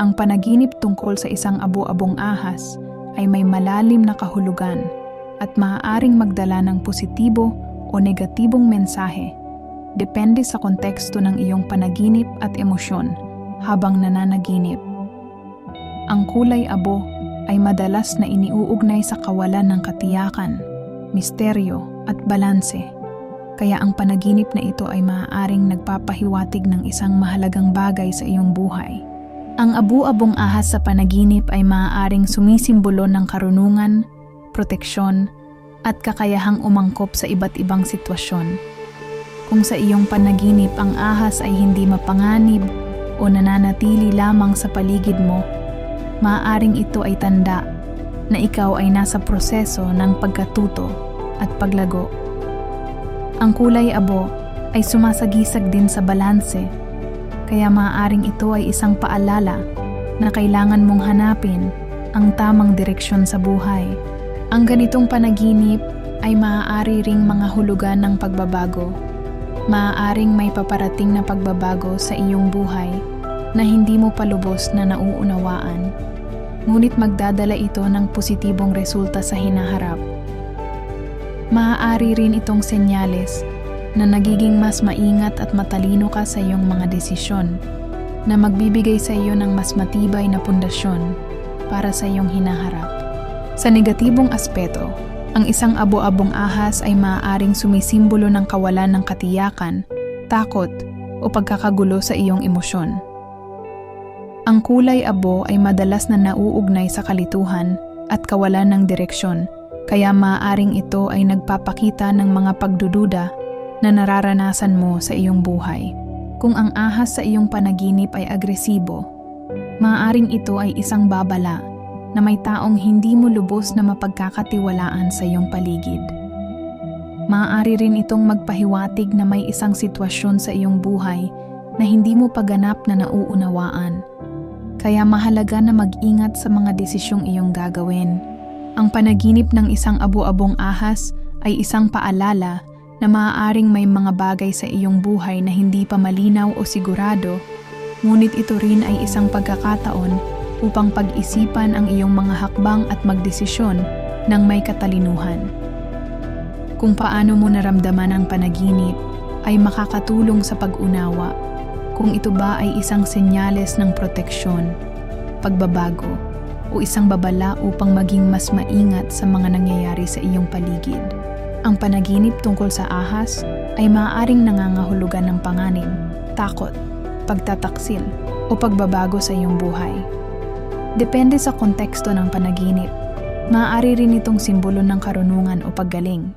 Ang panaginip tungkol sa isang abo-abong ahas ay may malalim na kahulugan at maaaring magdala ng positibo o negatibong mensahe depende sa konteksto ng iyong panaginip at emosyon habang nananaginip. Ang kulay abo ay madalas na iniuugnay sa kawalan ng katiyakan, misteryo at balanse. Kaya ang panaginip na ito ay maaaring nagpapahiwatig ng isang mahalagang bagay sa iyong buhay. Ang abu-abong ahas sa panaginip ay maaaring sumisimbolo ng karunungan, proteksyon, at kakayahang umangkop sa iba't ibang sitwasyon. Kung sa iyong panaginip ang ahas ay hindi mapanganib o nananatili lamang sa paligid mo, maaaring ito ay tanda na ikaw ay nasa proseso ng pagkatuto at paglago. Ang kulay abo ay sumasagisag din sa balanse, kaya maaaring ito ay isang paalala na kailangan mong hanapin ang tamang direksyon sa buhay. Ang ganitong panaginip ay maaari ring mga hulugan ng pagbabago. Maaaring may paparating na pagbabago sa iyong buhay na hindi mo palubos na nauunawaan. Ngunit magdadala ito ng positibong resulta sa hinaharap. Maaari rin itong senyales na nagiging mas maingat at matalino ka sa iyong mga desisyon na magbibigay sa iyo ng mas matibay na pundasyon para sa iyong hinaharap. Sa negatibong aspeto, ang isang abo-abong ahas ay maaaring sumisimbolo ng kawalan ng katiyakan, takot, o pagkakagulo sa iyong emosyon. Ang kulay abo ay madalas na nauugnay sa kalituhan at kawalan ng direksyon, kaya maaaring ito ay nagpapakita ng mga pagdududa na nararanasan mo sa iyong buhay. Kung ang ahas sa iyong panaginip ay agresibo, maaaring ito ay isang babala na may taong hindi mo lubos na mapagkakatiwalaan sa iyong paligid. Maaari rin itong magpahiwatig na may isang sitwasyon sa iyong buhay na hindi mo paganap na nauunawaan. Kaya mahalaga na mag-ingat sa mga desisyong iyong gagawin. Ang panaginip ng isang abo-abong ahas ay isang paalala na maaaring may mga bagay sa iyong buhay na hindi pa malinaw o sigurado, ngunit ito rin ay isang pagkakataon upang pag-isipan ang iyong mga hakbang at magdesisyon ng may katalinuhan. Kung paano mo naramdaman ang panaginip ay makakatulong sa pag-unawa kung ito ba ay isang senyales ng proteksyon, pagbabago, o isang babala upang maging mas maingat sa mga nangyayari sa iyong paligid. Ang panaginip tungkol sa ahas ay maaaring nangangahulugan ng panganib, takot, pagtataksil, o pagbabago sa iyong buhay. Depende sa konteksto ng panaginip. Maaari rin itong simbolo ng karunungan o paggaling.